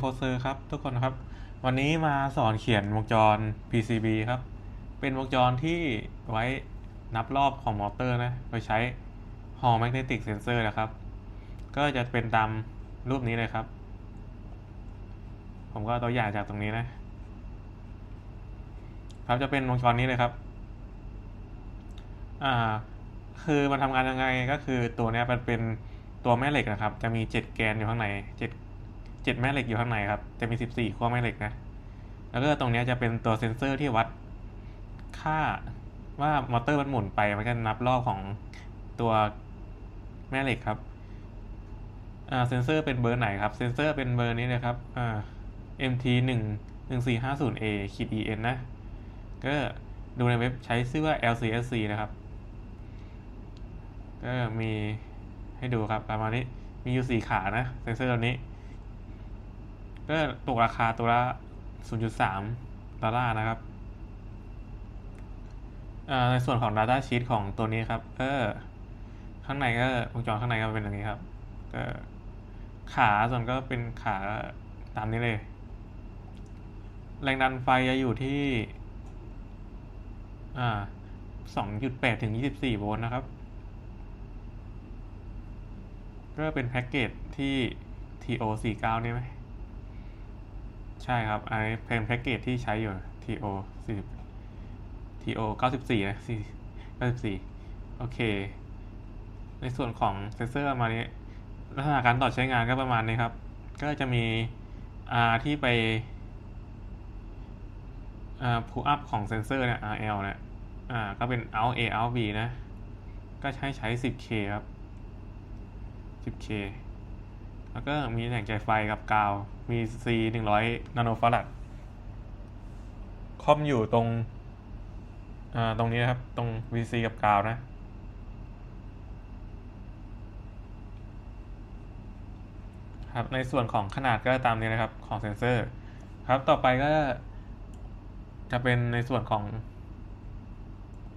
โคเซอร์ครับทุกคนครับ วันนี้มาสอนเขียนวงจร PCB ครับ เป็นวงจรที่ไว้นับรอบของมอเตอร์นะโดยใช้ Hall Magnetic Sensor นะครับ ก็จะเป็นตามรูปนี้เลยครับ ผมก็ตัวอย่างจากตรงนี้นะ ครับจะเป็นวงจรนี้เลยครับ อ่า คือมันทำงานยังไงก็คือตัวนี้มันเป็นตัวแม่เหล็กนะครับ จะมีเจ็ดแกนอยู่ข้างในเจ็ดเจ็ดแม่เหล็กอยู่ข้างในครับ จะมีสิบสี่ขั้วแม่เหล็กนะ แล้วก็ตรงนี้จะเป็นตัวเซ็นเซอร์ที่วัดค่าว่ามอเตอร์มันหมุนไปมันก็นับรอบของตัวแม่เหล็กครับอ่าเซนเซอร์เป็นเบอร์ไหนครับ เซนเซอร์เป็นเบอร์นี้เลยครับอ่า MT หนึ่งสี่ห้าศูนย์ A ขีด EN นะ ก็ดูในเว็บใช้ชื่อว่า LCSC นะครับ ก็มีให้ดูครับประมาณนี้ มีอยู่สี่ขานะ เซนเซอร์ตัวนี้ ก็ตกราคาตัวละ 0.3 ดอลลาร์นะครับ ในส่วนของ Data Sheet ของตัวนี้ครับเออข้างในก็วงจรข้างในก็เป็นอย่างนี้ครับ ก็ขาส่วนก็เป็นขาตามนี้เลย แรงดันไฟจะอยู่ที่สอ่า2.8ถึง24โวลต์นะครับ ก็เป็นแพ็กเกจที่ TO49 นี่ไหม ใช่ครับไอ้เป็นแพ็กเกจที่ใช้อยู่ TO 40 TO 94นะ4 94 โอเค ในส่วนของเซนเซอร์มานี้ลักษณะการต่อใช้งานก็ประมาณนี้ครับ ก็จะมี R ที่ไปอ่า pull up ของเซนเซอร์เนี่ย RL เนี่ยอ่าก็เป็น out A out B นะ ก็ใช้ใช้ 10K ครับ 10K แล้วก็มีแหล่งจ่ายไฟกับกาว มี C 100นาโนฟารัดคอมอยู่ตรงอ่าตรงนี้นะครับ ตรง VC กับกาวนะ ครับ ในส่วนของขนาดก็ตามนี้นะครับ ของเซนเซอร์ ครับ ต่อไปก็ จะเป็นในส่วนของ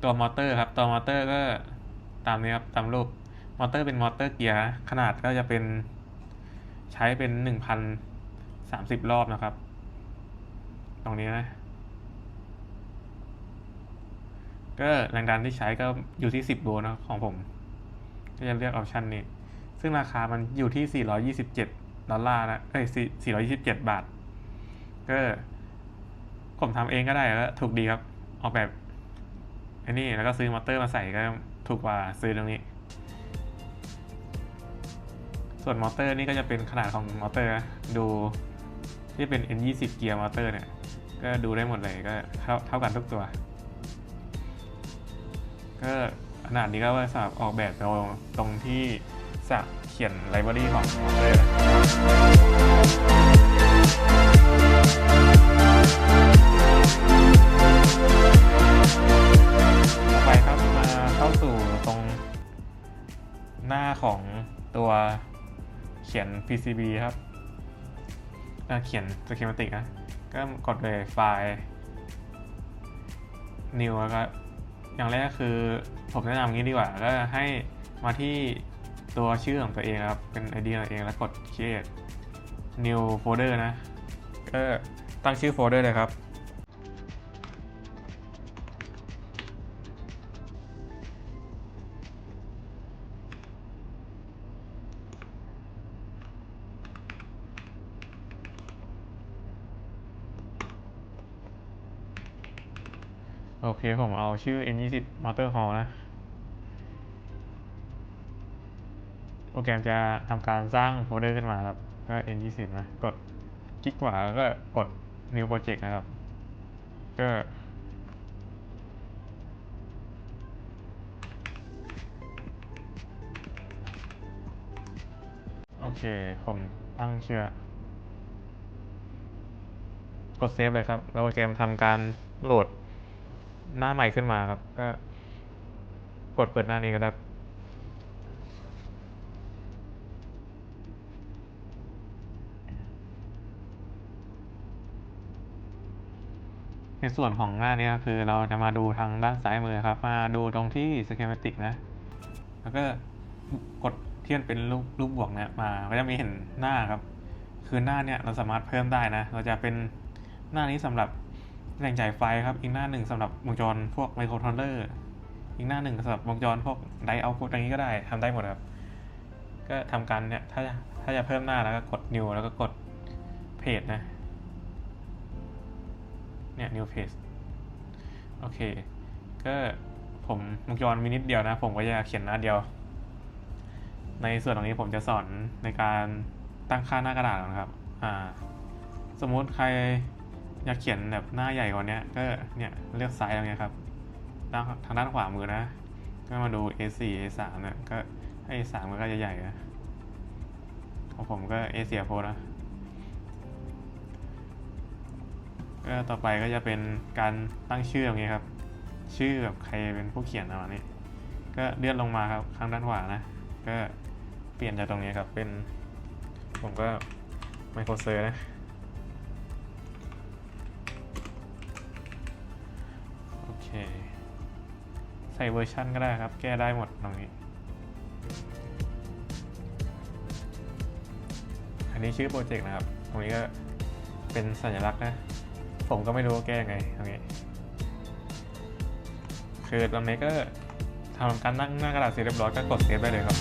ตัวมอเตอร์ครับ ตัวมอเตอร์ก็ตามนี้ครับ ตามรูป มอเตอร์เป็นมอเตอร์เกียร์ ขนาดก็จะเป็น ใช้เป็นหนึ่งพันสามสิบรอบนะครับ ตรงนี้นะ ก็แรงดันที่ใช้ก็อยู่ที่สิบโวลต์นะของผม ก็จะเลือกออปชันนี้ ซึ่งราคามันอยู่ที่427ดอลลาร์นะ เอ้ย427บาท ก็ผมทำเองก็ได้ก็ถูกดีครับ ออกแบบไอ้นี่แล้วก็ซื้อมอเตอร์มาใส่ก็ถูกกว่าซื้อตรงนี้ ส่วนมอเตอร์นี่ก็จะเป็นขนาดของมอเตอร์ ดูที่เป็น N20 เกียร์มอเตอร์เนี่ย ก็ดูได้หมดเลยก็เท่าเท่ากันทุกตัว ก็ขนาดนี้ก็ว่าสำหรับออกแบบตรงตรงที่จะเขียนไลบรารีของมอเตอร์ ขียน PCB ครับเขียน schematic นะ ก็กดเลยไฟล์ new แล้วก็อย่างแรกคือผมแนะนำงี้ดีกว่า ก็ให้มาที่ตัวชื่อของตัวเองครับ เป็น ID ของตัวเองแล้วกด create new folder นะ ก็ตั้งชื่อโฟลเดอร์เลยครับ โอเค ผมเอาชื่อ N20 Motor Hall นะ โปรแกรมจะทำการสร้างโฟลเดอร์ขึ้นมาครับ ก็ N20 นะ กดคลิกขวาก็กด New Project นะครับ ก็โอเค ผมตั้งชื่อกดเซฟเลยครับ แล้วโปรแกรมทำการโหลด หน้าใหม่ขึ้นมาครับ ก็ กดเปิดหน้านี้ก็ได้ในส่วนของหน้านี้ก็คือเราจะมาดูทางด้านซ้ายมือครับ มาดูตรงที่ schematic นะ แล้วก็กดเทียนเป็นรูปรูปบวกเนี่ยมา ก็จะมีเห็นหน้าครับ คือหน้าเนี่ยเราสามารถเพิ่มได้นะ เราจะเป็นหน้านี้สำหรับ แหล่งจ่ายไฟครับ อีกหน้าหนึ่งสำหรับวงจรพวกไมโครคอนโทรลเลอร์อีกหน้าหนึ่งสำหรับวงจรพวกไดเอาพุตอย่างนี้ก็ได้ทำได้หมดครับ ก็ทำการเนี่ยถ้าจะถ้าจะเพิ่มหน้าแล้วก็กด new แล้วก็กดเพจนะ เนี่ย new page โอเค ก็ผมวงจรมีนิดเดียวนะ ผมก็จะเขียนหน้าเดียว ในส่วนตรงนี้ผมจะสอนในการตั้งค่าหน้ากระดาษนะครับ อ่า สมมุติใคร อยากเขียนแบบหน้าใหญ่กว่านี้ก็เนี่ยเลือกซ้ายตรงนี้ครับด้านทางด้านขวามือนะ ก็มาดู A4 A3 เนี่ยก็ A3 มันก็จะใหญ่นะของผมก็ A4 โพนะก็ต่อไปก็จะเป็นการตั้งชื่อตรงนี้ครับ ชื่อแบบใครเป็นผู้เขียนอะไรนี้ ก็เลื่อนลงมาครับข้างด้านขวานะ ก็เปลี่ยนจากตรงนี้ครับเป็น ผมก็ไมโครเซอร์นะ ใส่เวอร์ชันก็ได้ครับ แก้ได้หมดตรงนี้ อันนี้ชื่อโปรเจกต์นะครับ ตรงนี้ก็เป็นสัญลักษณ์นะ ผมก็ไม่รู้ว่าแก้ยังไงตรงนี้ คือตอนนี้ก็ทำการนั่งหน้ากระดาษเสร็จเรียบร้อยก็กดเซฟได้เลยครับ